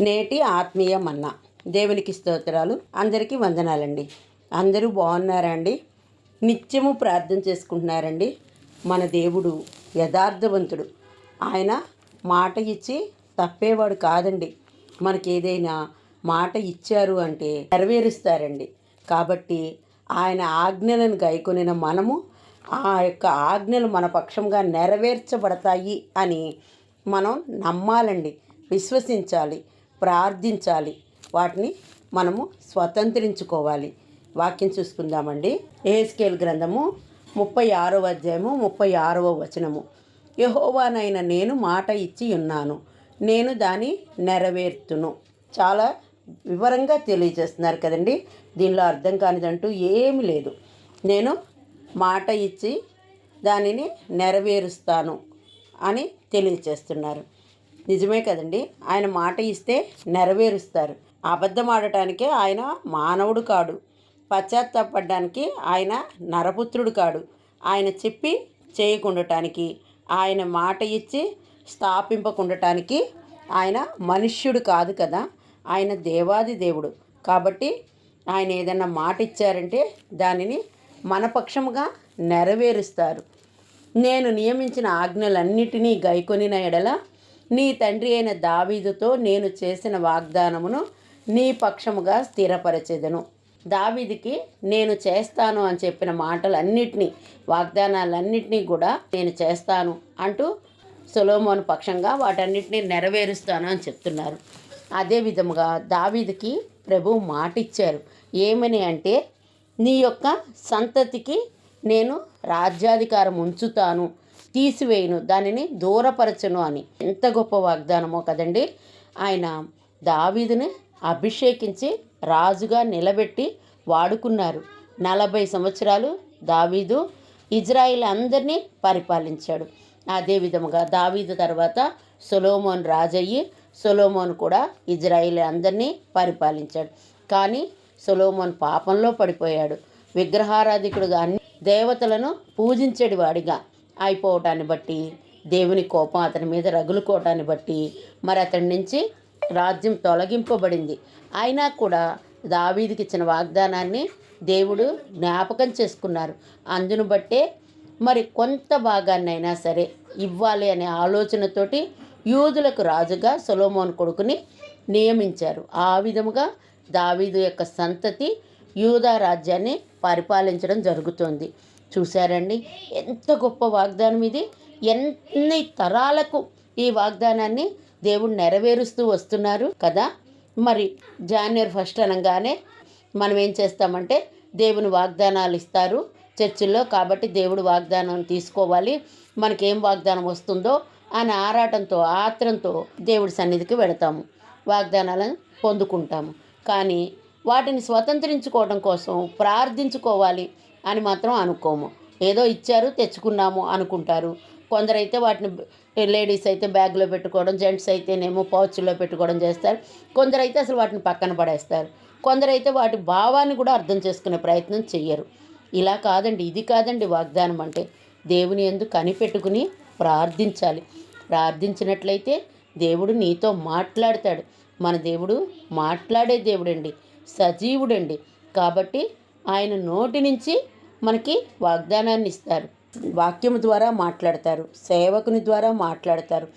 నేటి ఆత్మీయ మన్నా దేవునికి స్తోత్రాలు. అందరికీ వందనాలండి. అందరూ బాగున్నారా అండి నిత్యము ప్రార్థన చేసుకుంటున్నారండి. మన దేవుడు యథార్థవంతుడు. ఆయన మాట ఇచ్చి తప్పేవాడు కాదండి. మనకి ఏదైనా మాట ఇచ్చారు అంటే నెరవేరుస్తారండి. కాబట్టి ఆయన ఆజ్ఞలను గైకొనిన మనము ఆ యొక్క ఆజ్ఞలు మన పక్షంగా నెరవేర్చబడతాయి అని మనం నమ్మాలండి. విశ్వసించాలి. ప్రార్థించాలి. వాటిని మనము స్వతంత్రించుకోవాలి. వాక్యం చూసుకుందామండి. ఏస్కేల్ గ్రంథము ముప్పై ఆరవ అధ్యాయము ముప్పై ఆరవ వచనము. యహోవానైన నేను మాట ఇచ్చి ఉన్నాను. నేను దాన్ని నెరవేర్తును. చాలా వివరంగా తెలియజేస్తున్నారు కదండి. దీనిలో అర్థం కానిదంటూ ఏమీ లేదు. నేను మాట ఇచ్చి దానిని నెరవేరుస్తాను అని తెలియజేస్తున్నారు. నిజమే కదండి. ఆయన మాట ఇస్తే నెరవేరుస్తారు. అబద్ధం ఆడటానికి ఆయన మానవుడు కాడు. పశ్చాత్తాపడడానికి ఆయన నరపుత్రుడు కాడు. ఆయన చెప్పి చేయకుండటానికి ఆయన మాట ఇచ్చి స్థాపింపకుండటానికి ఆయన మనుష్యుడు కాదు కదా. ఆయన దేవాది దేవుడు. కాబట్టి ఆయన ఏదైనా మాట ఇచ్చారంటే దానిని మనపక్షముగా నెరవేరుస్తారు. నేను నియమించిన ఆజ్ఞలన్నిటినీ గైకొనిన ఎడల నీ తండ్రి అయిన దావీదుతో నేను చేసిన వాగ్దానమును నీ పక్షముగా స్థిరపరచెదను. దావీదికి నేను చేస్తాను అని చెప్పిన మాటలన్నిటినీ వాగ్దానాలన్నిటినీ కూడా నేను చేస్తాను అంటూ సొలోమోను పక్షంగా వాటన్నిటినీ నెరవేరుస్తాను అని చెప్తున్నారు. అదే విధముగా దావీదికి ప్రభు మాట ఇచ్చారు ఏమని అంటే నీ యొక్క సంతతికి నేను రాజ్యాధికారం ఉంచుతాను. తీసివేయను దానిని దూరపరచను అని. ఎంత గొప్ప వాగ్దానమో కదండి. ఆయన దావీదుని అభిషేకించి రాజుగా నిలబెట్టి వాడుకున్నారు. నలభై సంవత్సరాలు దావీదు ఇజ్రాయిల్ అందరినీ పరిపాలించాడు. అదే విధముగా దావీదు తర్వాత సొలోమోన్ రాజయ్యి సొలోమోన్ కూడా ఇజ్రాయిల్ అందరినీ పరిపాలించాడు. కానీ సొలోమోన్ పాపంలో పడిపోయాడు. విగ్రహారాధికుడుగా అన్ని దేవతలను పూజించేడు వాడిగా అయిపోవటాన్ని బట్టి దేవుని కోపం అతని మీద రగులుకోవటాన్ని బట్టి మరి అతడి నుంచి రాజ్యం తొలగింపబడింది. అయినా కూడా దావీదికి ఇచ్చిన వాగ్దానాన్ని దేవుడు జ్ఞాపకం చేసుకున్నారు. అందును బట్టే మరి కొంత భాగాన్నైనా సరే ఇవ్వాలి అనే ఆలోచనతోటి యూదులకు రాజుగా సొలోమోన్ కొడుకుని నియమించారు. ఆ విధముగా దావీదు యొక్క సంతతి యూదా రాజ్యాన్ని పరిపాలించడం జరుగుతుంది. చూశారండి. ఎంత గొప్ప వాగ్దానం ఇది. ఎన్ని తరాలకు ఈ వాగ్దానాన్ని దేవుడు నెరవేరుస్తూ వస్తున్నారు కదా. మరి జాన్వరి ఫస్ట్ అనగానే మనం ఏం చేస్తామంటే దేవుని వాగ్దానాలు ఇస్తారు చర్చిల్లో కాబట్టి దేవుడు వాగ్దానం తీసుకోవాలి. మనకేం వాగ్దానం వస్తుందో అని ఆరాటంతో ఆత్రంతో దేవుడి సన్నిధికి వెడతాము వాగ్దానాలను పొందుకుంటాము. కానీ వాటిని స్వతంత్రించుకోవడం కోసం ప్రార్థించుకోవాలి. అని మాత్రం అనుకోము. ఏదో ఇచ్చారు తెచ్చుకున్నాము అనుకుంటారు. కొందరైతే వాటిని లేడీస్ అయితే బ్యాగ్లో పెట్టుకోవడం జెంట్స్ అయితేనేమో పౌచ్లో పెట్టుకోవడం చేస్తారు. కొందరైతే అసలు వాటిని పక్కన పడేస్తారు. కొందరైతే వాటి భావాన్ని కూడా అర్థం చేసుకునే ప్రయత్నం చెయ్యరు. ఇలా కాదండి ఇది కాదండి వాగ్దానం అంటే. దేవుని ఎందు కనిపెట్టుకుని ప్రార్థించాలి. ప్రార్థించినట్లయితే దేవుడు నీతో మాట్లాడతాడు. మన దేవుడు మాట్లాడే దేవుడండి సజీవుడండి. కాబట్టి ఆయన నోటి నుంచి మనకి వాగ్దానాన్ని ఇస్తారు వాక్యం ద్వారా మాట్లాడతారు. సేవకుని ద్వారా మాట్లాడతారు.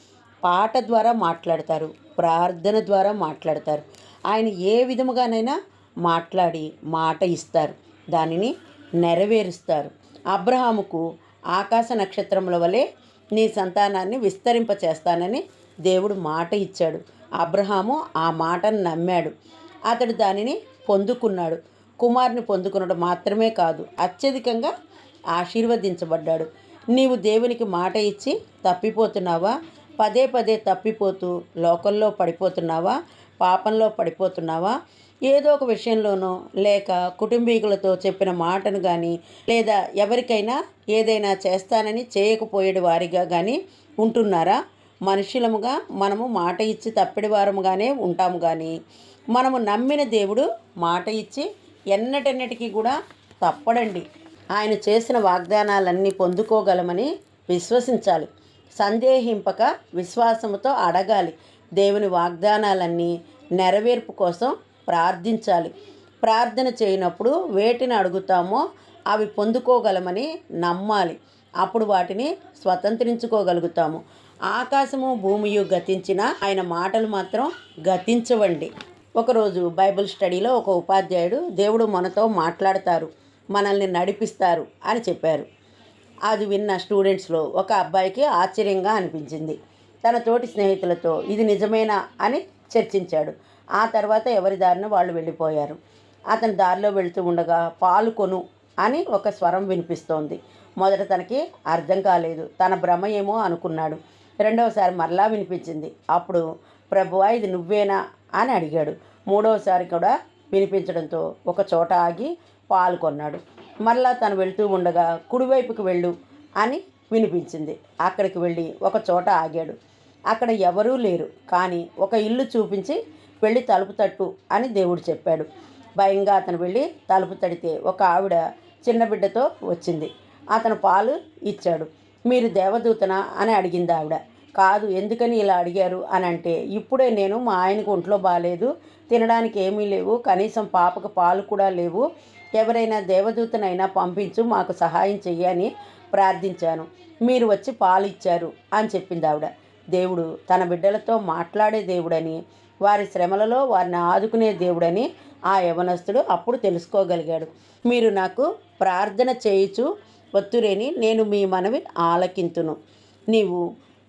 పాట ద్వారా మాట్లాడతారు. ప్రార్థన ద్వారా మాట్లాడతారు. ఆయన ఏ విధముగానైనా మాట్లాడి మాట ఇస్తారు. దానిని నెరవేరుస్తారు. అబ్రహాముకు ఆకాశ నక్షత్రముల వలె నీ సంతానాన్ని విస్తరింప చేస్తానని దేవుడు మాట ఇచ్చాడు. అబ్రహాము ఆ మాటను నమ్మాడు. అతడు దానిని పొందుకున్నాడు. కుమారుని పొందుకునడం మాత్రమే కాదు అత్యధికంగా ఆశీర్వదించబడ్డాడు. నీవు దేవునికి మాట ఇచ్చి తప్పిపోతున్నావా? పదే పదే తప్పిపోతూ లోకల్లో పడిపోతున్నావా? పాపంలో పడిపోతున్నావా? ఏదో ఒక విషయంలోనో లేక కుటుంబీకులతో చెప్పిన మాటను కానీ లేదా ఎవరికైనా ఏదైనా చేస్తానని చేయకపోయేడు వారిగా కానీ ఉంటున్నారా? మనుషులముగా మనము మాట ఇచ్చి తప్పిడి వారముగానే ఉంటాము కానీ మనము నమ్మిన దేవుడు మాట ఇచ్చి ఎన్నటెన్నటికీ కూడా తప్పడండి. ఆయన చేసిన వాగ్దానాలన్నీ పొందుకోగలమని విశ్వసించాలి. సందేహింపక విశ్వాసముతో అడగాలి. దేవుని వాగ్దానాలన్నీ నెరవేర్పు కోసం ప్రార్థించాలి. ప్రార్థన చేయనప్పుడు వేటిని అడుగుతామో అవి పొందుకోగలమని నమ్మాలి. అప్పుడు వాటిని స్వతంత్రించుకోగలుగుతాము. ఆకాశము భూమియు గతించిన ఆయన మాటలు మాత్రం గతించవండి. ఒకరోజు బైబిల్ స్టడీలో ఒక ఉపాధ్యాయుడు దేవుడు మనతో మాట్లాడతారు మనల్ని నడిపిస్తారు అని చెప్పారు. అది విన్న స్టూడెంట్స్లో ఒక అబ్బాయికి ఆశ్చర్యంగా అనిపించింది. తన తోటి స్నేహితులతో ఇది నిజమేనా అని చర్చించాడు. ఆ తర్వాత ఎవరి దారిన వాళ్ళు వెళ్ళిపోయారు. అతను దారిలో వెళుతూ ఉండగా పాలు కొను అని ఒక స్వరం వినిపిస్తోంది. మొదట తనకి అర్థం కాలేదు. తన భ్రమ ఏమో అనుకున్నాడు. రెండవసారి మరలా వినిపించింది. అప్పుడు ప్రభువా ఇది నువ్వేనా? అని అడిగాడు. మూడవసారి కూడా వినిపించడంతో ఒక చోట ఆగి పాలు కొన్నాడు. మరలా తను వెళ్తూ ఉండగా కుడివైపుకి వెళ్ళు అని వినిపించింది. అక్కడికి వెళ్ళి ఒక చోట ఆగాడు. అక్కడ ఎవరూ లేరు కానీ ఒక ఇల్లు చూపించి వెళ్ళి తలుపు తట్టు అని దేవుడు చెప్పాడు. భయంగా అతను వెళ్ళి తలుపు తడితే ఒక ఆవిడ చిన్న బిడ్డతో వచ్చింది. అతను పాలు ఇచ్చాడు. మీరు దేవదూతనా అని అడిగింది ఆవిడ. కాదు ఎందుకని ఇలా అడిగారు అని అంటే ఇప్పుడే నేను మా ఆయనకు ఒంట్లో బాగాలేదు తినడానికి ఏమీ లేవు కనీసం పాపకు పాలు కూడా లేవు ఎవరైనా దేవదూతనైనా పంపించు మాకు సహాయం చెయ్యని ప్రార్థించాను. మీరు వచ్చి పాలు ఇచ్చారు అని చెప్పింది ఆవిడ. దేవుడు తన బిడ్డలతో మాట్లాడే దేవుడని వారి శ్రమలలో వారిని ఆదుకునే దేవుడని ఆ యవనస్తుడు అప్పుడు తెలుసుకోగలిగాడు. మీరు నాకు ప్రార్థన చేయుచు ఒత్తురేని నేను మీ మనవి ఆలకింతును. నీవు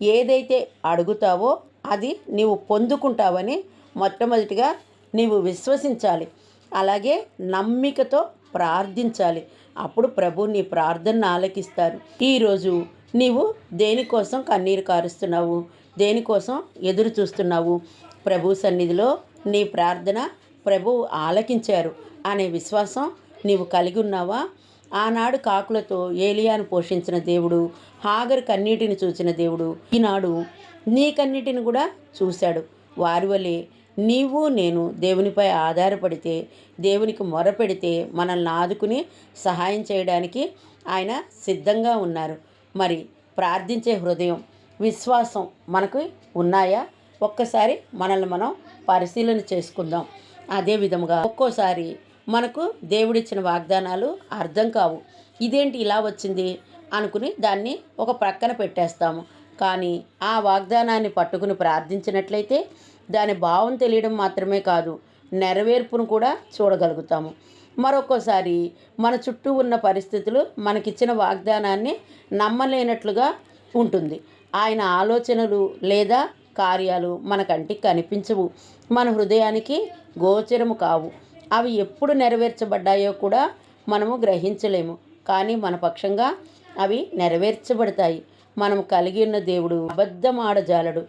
ఏదైతే అడుగుతావో అది నీవు పొందుకుంటావని మొట్టమొదటిగా నీవు విశ్వసించాలి. అలాగే నమ్మికతో ప్రార్థించాలి. అప్పుడు ప్రభు నీ ప్రార్థన ఆలకిస్తారు. ఈరోజు నీవు దేనికోసం కన్నీరు కారుస్తున్నావు? దేనికోసం ఎదురు చూస్తున్నావు? ప్రభు సన్నిధిలో నీ ప్రార్థన ప్రభు ఆలకించారు అనే విశ్వాసం నీవు కలిగి ఉన్నావా? ఆనాడు కాకులతో ఏలియాను పోషించిన దేవుడు హాగర్ కన్నీటిని చూసిన దేవుడు ఈనాడు నీ కన్నీటిని కూడా చూశాడు. వారి వలె నీవు నేను దేవునిపై ఆధారపడితే దేవునికి మొరపెడితే మనల్ని ఆదుకుని సహాయం చేయడానికి ఆయన సిద్ధంగా ఉన్నారు. మరి ప్రార్థించే హృదయం విశ్వాసం మనకు ఉన్నాయా? ఒక్కసారి మనల్ని మనం పరిశీలన చేసుకుందాం. అదే విధముగా ఒక్కోసారి మనకు దేవుడిచ్చిన వాగ్దానాలు అర్థం కావు. ఇదేంటి ఇలా వచ్చింది? అనుకుని దాన్ని ఒక ప్రక్కన పెట్టేస్తాము. కానీ ఆ వాగ్దానాన్ని పట్టుకుని ప్రార్థించినట్లయితే దాని భావం తెలియడం మాత్రమే కాదు నెరవేర్పును కూడా చూడగలుగుతాము. మరొకసారి మన చుట్టూ ఉన్న పరిస్థితులు మనకిచ్చిన వాగ్దానాన్ని నమ్మలేనట్లుగా ఉంటుంది. ఆయన ఆలోచనలు లేదా కార్యాలు మన కంటికి కనిపించవు. మన హృదయానికి గోచరము కావు. అవి ఎప్పుడు నెరవేర్చబడ్డాయో కూడా మనము గ్రహించలేము. కానీ మన పక్షంగా అవి నెరవేర్చబడతాయి. మనం కలిగి ఉన్న దేవుడు అబద్ధం ఆడజాలడు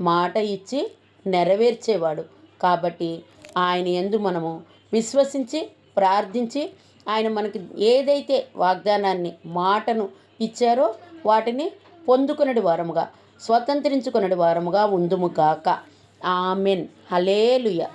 మాట ఇచ్చి నెరవేర్చేవాడు. కాబట్టి ఆయన ఎందు మనము విశ్వసించి ప్రార్థించి ఆయన మనకి ఏదైతే వాగ్దానాన్ని మాటను ఇచ్చారో వాటిని పొందుకునడి వారముగా స్వతంత్రించుకునడి వారముగా ఉందుము కాక ఆమెన్. హలేలుయ